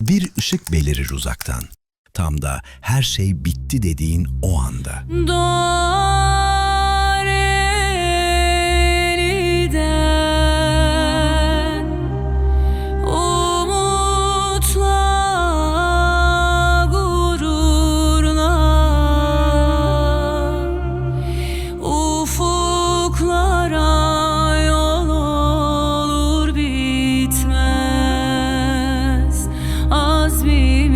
Bir ışık belirir uzaktan. Tam da her şey bitti dediğin o anda. Doğar Me.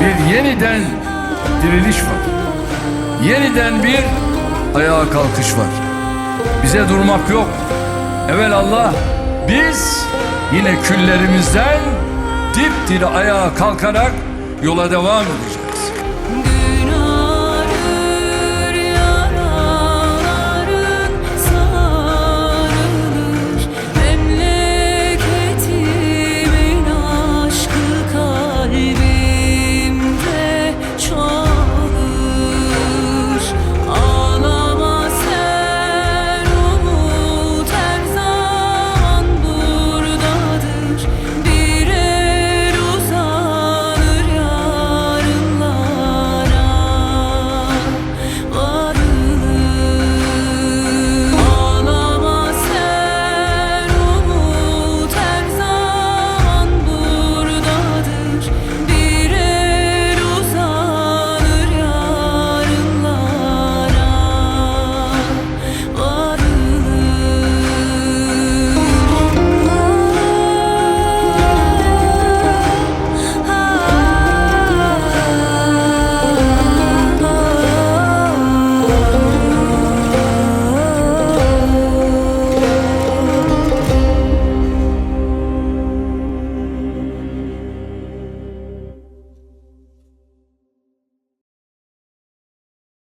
Bir yeniden diriliş var. Yeniden bir ayağa kalkış var. Bize durmak yok. Evvel Allah biz yine küllerimizden dipdiri ayağa kalkarak yola devam edeceğiz.